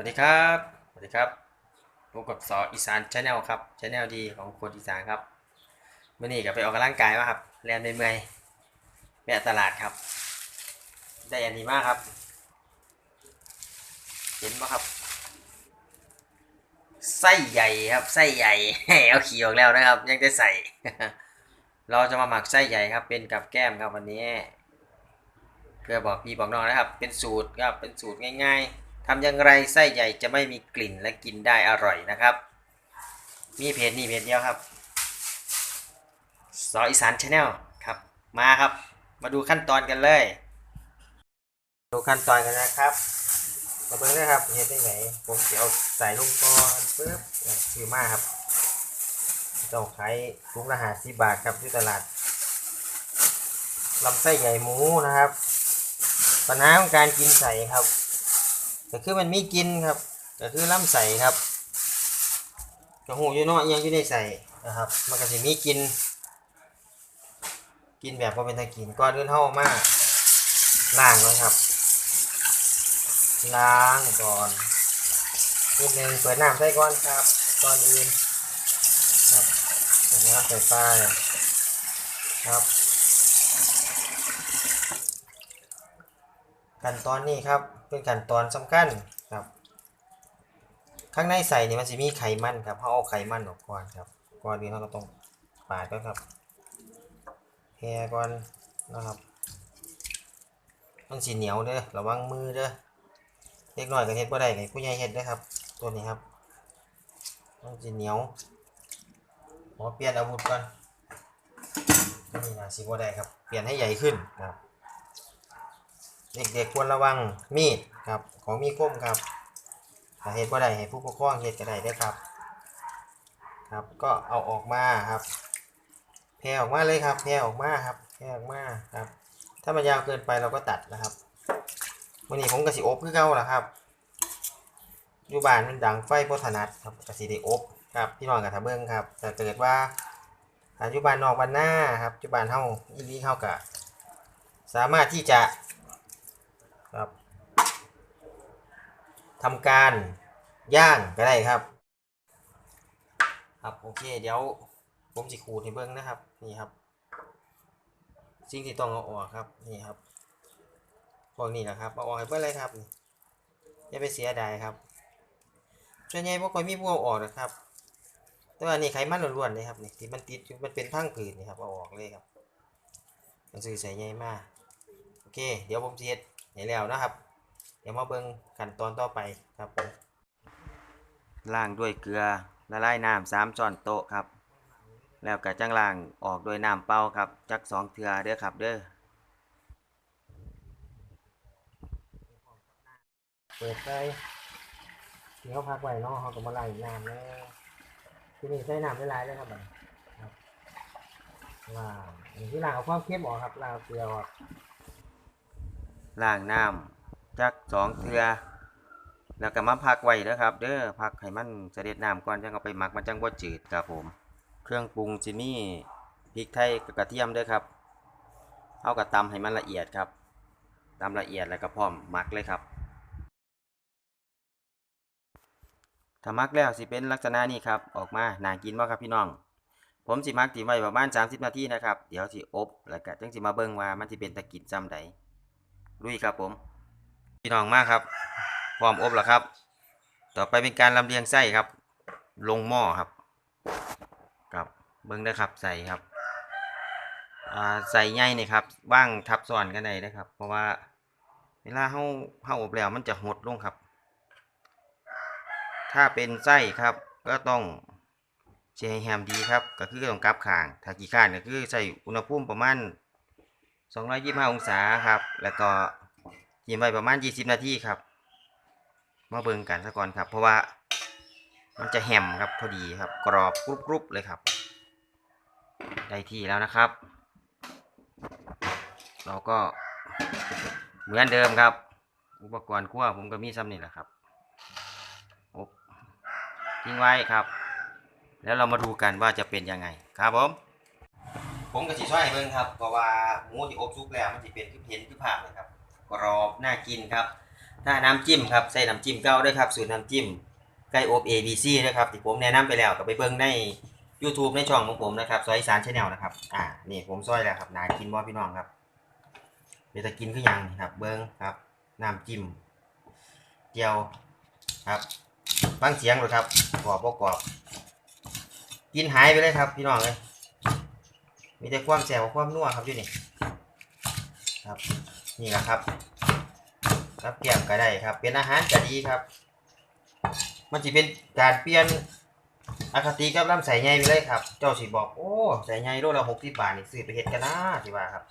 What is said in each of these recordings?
วัสดีครับ สวัสดีครับพบกับสออีสานชาแนลครับชาแนลดีของคนอีสานครับเมื่อนี้ก็ไปออกกำลังกายมาครับแลนเมื่อยแวะตลาดครับ ได้อันนี้มากครับ เห็นไหมครับ ไส้ใหญ่ครับ ไส้ใหญ่เอาขี่ออกแล้วนะครับ ยังได้ใส่ เราจะมาหมักไส้ใหญ่ครับ เป็นกับแก้มครับวันนี้ เพื่อบอกพี่บอกน้องนะครับ เป็นสูตรครับ เป็นสูตรง่าย ๆ ทำอย่างไรไส้ใหญ่จะไม่มีกลิ่นและกินได้อร่อยนะครับ มีเพจนี่เพจเดียวครับสออีสานชาแนลครับมาครับ มาดูขั้นตอนกันเลย ดูขั้นตอนกันนะครับมาเบิ่งนะครับเห็นได้ไหนผมจะเอาใส่ลงก่อนปึ๊บคือมาครับเจ้าขายถุงละหาสิบบาทครับที่ตลาดลำไส้ใหญ่หมูนะครับปัญหาของการกินใส่ครับ ก็คือมันมีกินครับ ก็คือลำใส่ครับกระหูอยู่นอิหยังอยู่ในใส่นะครับ มันก็จะมีกิน กินแบบพอเป็นตะกินก่อนอื่อนเท่ามากล้างก่อนครับ ล้างก่อนนิดนึงเปิดน้ำใส่ก่อนครับก่อนอื่นครับแล้วน้ำใส่ไปครับ ขั้นตอนนี้ครับเป็นขั้นตอนสำคัญครับ ข้างในใส่เนี่ยมันจะมีไขมันครับเขาเอาไขมันออกก่อนครับก่อนอื่นเราก็ต้องปาดก่อนครับแพรก่อนนะครับมันสีเหนียวเด้อระวังมือเด้อเล็กน้อยก็เฮ็ดบ่ได้เลยผู้ใหญ่เฮ็ดเด้อครับ ตัวนี้ครับมันสีเหนียวขอเปลี่ยนอาวุธก่อนนี้นะสิบ่ได้ครับ เปลี่ยนให้ใหญ่ขึ้นครับ เด็กๆควรระวังมีดครับของมีคมครับถ้าเฮ็ดบ่ได้ให้ผู้ปกครองเฮ็ดก็ได้เด้ครับ ครับก็เอาออกมาครับแพร่ออกมาเลยครับแพร่ออกมาครับแพร่ออกมาครับ ถ้ามันยาวเกินไปเราก็ตัดนะครับวันนี้ผมก็สิอบคือเก่าละครับอยู่บ้านมันดังไฟบ่ถนัดครับก็สิได้อบครับพี่น้องก็ถ้าเบิ่งครับแต่เกิดว่าอายู่บ้านนอกบ้านหน้าครับอยู่บ้านเฮาอีหลีเฮาก็สามารถที่จะ ครับทำการย่างก็ได้ครับ ครับโอเคเดี๋ยวผมจะขูดให้เบิ้งนะครับ นี่ครับ สิ่งที่ต้องเอาออกครับนี่ครับพวกนี้แหละครับเอาออกให้เบิ้งเลยครับอย่าไปเสียดายครับส่วนใหญ่พวกคนมีพวกเอาออกนะครับ แต่ว่านี่ไขมันล้วนๆเลยครับนี่ที่มันติดมันเป็นพังผืดนี่ครับเอาออกเลยครับมันซื้อใส่ใหญ่มากโอเค เดี๋ยวผมจะเฮ็ด ให้แล้วนะครับ เดี๋ยวมาเบิ่งขั้นตอนต่อไปครับผมล้างด้วยเกลือละลายน้ำสามช้อนโต๊ะครับ แล้วก็จังล้างออกด้วยน้ำเปล่าครับจักสองเทือเด้อครับเด้อเปิดไปเดี๋ยวพักไว้เนาะเขาก็มาล้างน้ำแล้วที่นี่ใส่น้ำได้หลายเลยครับบัดนี้ครับล้าอันนี้ที่ล้างเอาความเค็มออกครับล้างเอาเกลือออก ล้างน้ำจักสองเทือแล้วก็มาพักไว้เด้อครับ เด้อพักให้มันเสด็จน้ำก่อนจังเอาไปหมักมันจังบ่จืดครับผม เครื่องปรุงจิมีพริกไทยกับกระเทียมด้อครับเอากระตำให้มันละเอียดครับตำละเอียดแล้วก็พร้อมหมักเลยครับถ้าหมักแล้วสิเป็นลักษณะนี้ครับออกมาน่ากินบ่ครับพี่น้อง ผมสิหมักทิ้งไว้ประมาณ 30 นาทีนะครับ เดี๋ยวสิอบแล้วก็จังสิมาเบิ่งว่ามันสิเป็นตะกินจำใด ลุยครับผม พี่น้องมากครับ พร้อมอบแล้วครับ ต่อไปเป็นการลำเลียงไส้ครับ ลงหม้อครับกับเบิ้งได้ครับใส่ครับอ่าใส่ใหญ่นี่ครับว่างทับซ้อนกันได้นะครับ เพราะว่าเวลาเฮาเฮาอบแล้วมันจะหดลงครับ ถ้าเป็นไส้ครับก็ต้องเชยแฮมดีครับ ก็คือต้องกลับข้างถ้ากี่ข้างก็คือใส่อุณหภูมิประมาณ 225 องศาครับ แล้วก็จิ้มไว้ประมาณ 20 นาทีครับมาเบิ่งกันซะก่อนครับ เพราะว่ามันจะแหมครับพอดีครับ กรอบกรุบๆเลยครับ ได้ที่แล้วนะครับ เราก็เหมือนเดิมครับ อุปกรณ์คั่วผมก็มีซ้ำนี่แหละครับอบทิ้งไว้ครับ แล้วเรามาดูกันว่าจะเป็นยังไงครับผม ผมก็สิช่วยเบิ่งครับเพราะว่าหมูที่อบสุกแล้วมันสิเป็นคือเห็นคือภาพเลยครับกรอบน่ากินครับถ้าถ้าน้ำจิ้มครับใส่น้ำจิ้มเก่าด้วยครับสูตรน้ำจิ้มไก่อบ ABC นะครับที่ผมแนะนำไปแล้วก็ไปเบิ่งใน YouTube ในช่องของผมนะครับซอยอีสานชาแนลนะครับอ่านี่ผมซอยแล้วครับนากินบ่พี่น้องครับเดี๋ยวจะกินคือหยังครับ เบิ่งครับน้ำจิ้มเจียวครับฟังเสียงเลยครับกรอบกรอบกินหายไปเลยครับพี่น้องเลย มีแต่ความแสบกับความนัวครับอยู่นี่ครับนี่แหละครับครับแก้มก็ได้ครับ เป็นอาหารก็ดีครับ มันจะเป็นการเปลี่ยนอคติกับลำใส่ใหญ่ไปเลยครับ เจ้าสิบอกโอ้ใส่ใหญ่โลละหกสิบบาทนี่ซื้อไปเฮ็ดกันนะสิว่าครับ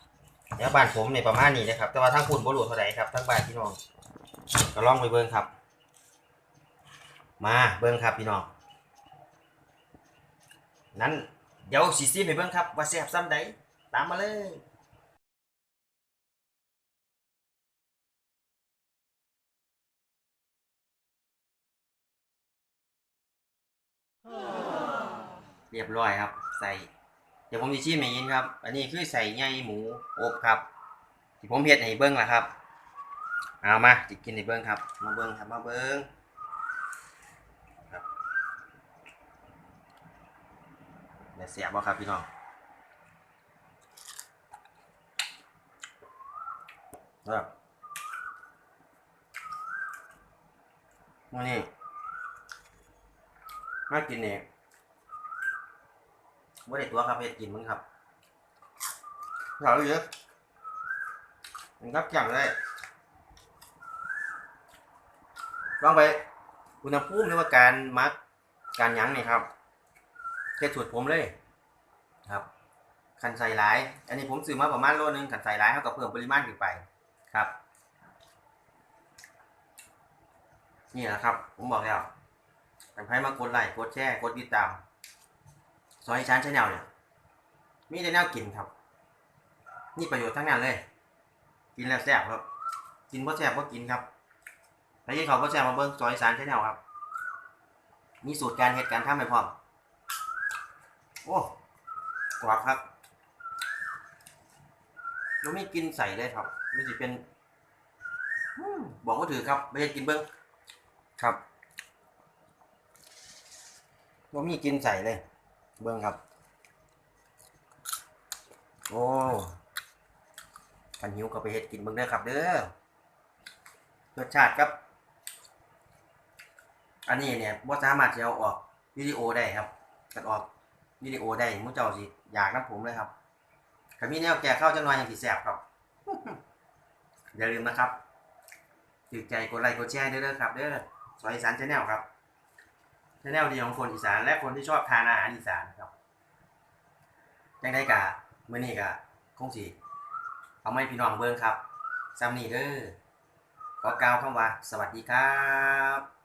เดี๋ยวบ้านผมในประมาณนี้นะครับ แต่ว่าทั้งคุณบ่รู้เท่าไหร่ครับทั้งบ้านพี่น้องก็ลองไปเบิ่งครับ มาเบิ่งครับพี่น้องนั้น เดี๋ยวสิซิมให้เบิ่งครับว่าแซ่บซ้ำใดตามมาเลยเรียบร้อยครับ ใส่ เดี๋ยวผมจะชิมให้ยินครับ อันนี้คือใส่ใยหมูอบครับ ที่ผมเฮ็ดให้เบิ้งล่ะครับ เอามาจิกินให้เบิ้งครับ มาเบิ้งครับมาเบิ้งครับ เดี๋ยเสียบ่ครับพี่น้องครับมื้อนี้มากินเนี่ยไม่ได้ตัวครับเฮ็ดกินมึงครับเหล่าเยอะมันกับจังเลยลองไปอุณหภูมิหรือว่าการมักการยั้งนี่ครับ แค่สูตรผมเลย ครับคันใส่หลาย อันนี้ผมซื้อมาประมาณโลนึงคันใส่หลายเท่ากับเพิ่มปริมาณขึ้นไปครับ นี่แหละครับ ผมบอกแล้วกันไพ่มากดไลค์กดแชร์กดติดตามซอยชานชาแนลเนี่ยมีแต่แนวกินครับ นี่ประโยชน์ทั้งนั้นเลย กินแล้วแซ่บครับ กินเพราะแซ่บเพราะกินครับแล้วยิ่งเขาเพราะแซ่บมาเบิ้งซอยสารชาแนลครับ มีสูตรการเหตุการณ์ทำให้พร้อม โอ้กรอบครับแล้วมีกินใส่เลยครับไม่สิเป็นอืมบอกว่าถือครับไม่ได้กินเบิ้งครับว่ามีกินใส่เลย เบิ้งครับ โอ้กันหิวก็ไปเฮ็ดกินเบิ้งเด้อครับ เด้อรสชาติครับ อันนี้เนี่ยบ่สามารถจะเอาออกวิดีโอได้ครับกันออก วิดีโอได้มุ้เจ้าสิอยากน้ำผมเลยครับถ้ามีแนวแก่เข้าจังหน่อยอย่างที่แสบครับ อย่าลืมนะครับติดใจกดไลค์กดแชร์ด้วยเด้อครับเด้อสอยอีสานชาแนลครับชาแนลดีของคนอีสานและคนที่ชอบทานอาหารอีสานครับยังได้กะมื้อนี้กะคงสิเอาไม่พี่น้องเบิ่งครับซ้ำนี่เด้อขอกล่าวคำว่า สวัสดีครับ